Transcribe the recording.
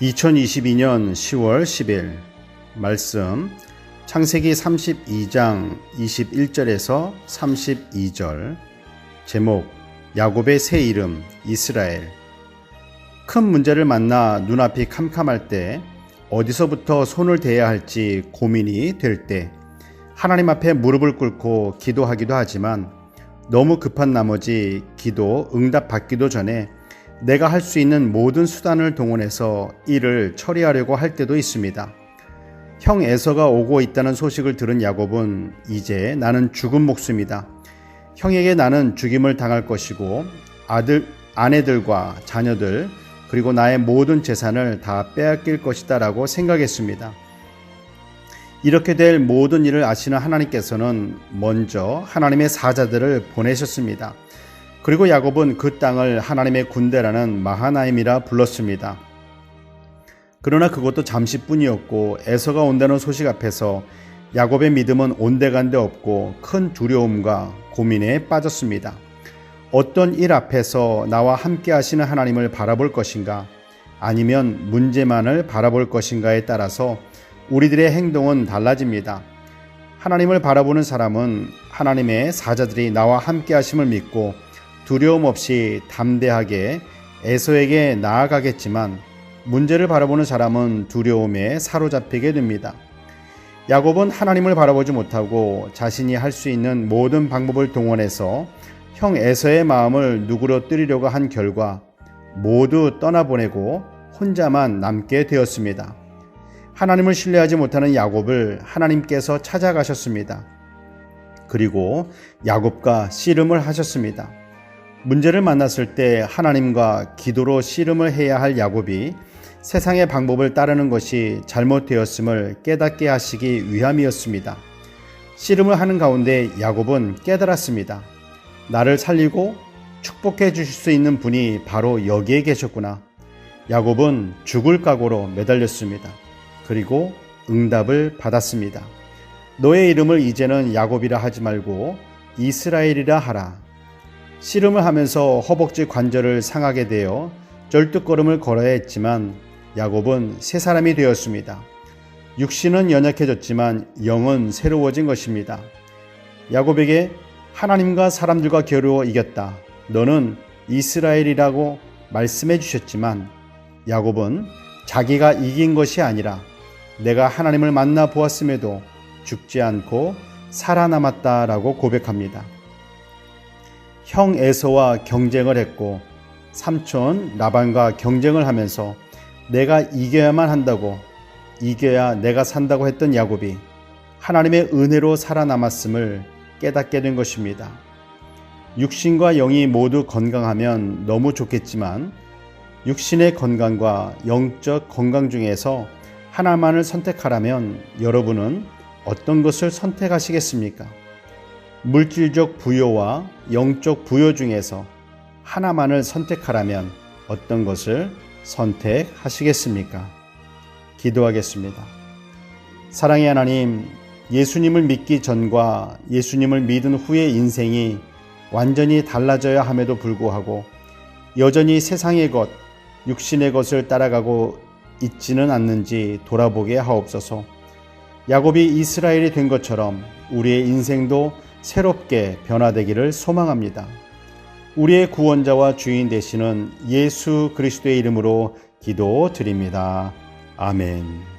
2022년 10월 10일. 말씀. 창세기 32장 21절에서 32절. 제목 야곱의 새 이름 이스라엘. 큰 문제를 만나 눈앞이 캄캄할 때 어디서부터 손을 대야 할지 고민이 될 때 하나님 앞에 무릎을 꿇고 기도하기도 하지만 너무 급한 나머지 기도 응답 받기도 전에 내가 할 수 있는 모든 수단을 동원해서 일을 처리하려고 할 때도 있습니다. 형 에서가 오고 있다는 소식을 들은 야곱은 이제 나는 죽은 목숨이다. 형에게 나는 죽임을 당할 것이고 아들 아내들과 자녀들 그리고 나의 모든 재산을 다 빼앗길 것이다라고 생각했습니다. 이렇게 될 모든 일을 아시는 하나님께서는 먼저 하나님의 사자들을 보내셨습니다. 그리고 야곱은 그 땅을 하나님의 군대라는 마하나임이라 불렀습니다. 그러나 그것도 잠시뿐이었고 에서가 온다는 소식 앞에서 야곱의 믿음은 온데간데 없고 큰 두려움과 고민에 빠졌습니다. 어떤 일 앞에서 나와 함께 하시는 하나님을 바라볼 것인가 아니면 문제만을 바라볼 것인가에 따라서 우리들의 행동은 달라집니다. 하나님을 바라보는 사람은 하나님의 사자들이 나와 함께 하심을 믿고 두려움 없이 담대하게 에서에게 나아가겠지만 문제를 바라보는 사람은 두려움에 사로잡히게 됩니다. 야곱은 하나님을 바라보지 못하고 자신이 할 수 있는 모든 방법을 동원해서 형 에서의 마음을 누그러뜨리려고 한 결과 모두 떠나보내고 혼자만 남게 되었습니다. 하나님을 신뢰하지 못하는 야곱을 하나님께서 찾아가셨습니다. 그리고 야곱과 씨름을 하셨습니다. 문제를 만났을 때 하나님과 기도로 씨름을 해야 할 야곱이 세상의 방법을 따르는 것이 잘못되었음을 깨닫게 하시기 위함이었습니다. 씨름을 하는 가운데 야곱은 깨달았습니다. 나를 살리고 축복해 주실 수 있는 분이 바로 여기에 계셨구나. 야곱은 죽을 각오로 매달렸습니다. 그리고 응답을 받았습니다. 너의 이름을 이제는 야곱이라 하지 말고 이스라엘이라 하라. 씨름을 하면서 허벅지 관절을 상하게 되어 절뚝걸음을 걸어야 했지만 야곱은 새 사람이 되었습니다. 육신은 연약해졌지만 영은 새로워진 것입니다. 야곱에게 하나님과 사람들과 겨루어 이겼다. 너는 이스라엘이라고 말씀해 주셨지만 야곱은 자기가 이긴 것이 아니라 내가 하나님을 만나 보았음에도 죽지 않고 살아남았다라고 고백합니다. 형 에서와 경쟁을 했고 삼촌 라반과 경쟁을 하면서 내가 이겨야만 한다고 이겨야 내가 산다고 했던 야곱이 하나님의 은혜로 살아남았음을 깨닫게 된 것입니다. 육신과 영이 모두 건강하면 너무 좋겠지만 육신의 건강과 영적 건강 중에서 하나만을 선택하라면 여러분은 어떤 것을 선택하시겠습니까? 물질적 부여와 영적 부여 중에서 하나만을 선택하라면 어떤 것을 선택하시겠습니까? 기도하겠습니다. 사랑의 하나님, 예수님을 믿기 전과 예수님을 믿은 후의 인생이 완전히 달라져야 함에도 불구하고 여전히 세상의 것, 육신의 것을 따라가고 있지는 않는지 돌아보게 하옵소서. 야곱이 이스라엘이 된 것처럼 우리의 인생도 새롭게 변화되기를 소망합니다. 우리의 구원자와 주인 되시는 예수 그리스도의 이름으로 기도 드립니다. 아멘.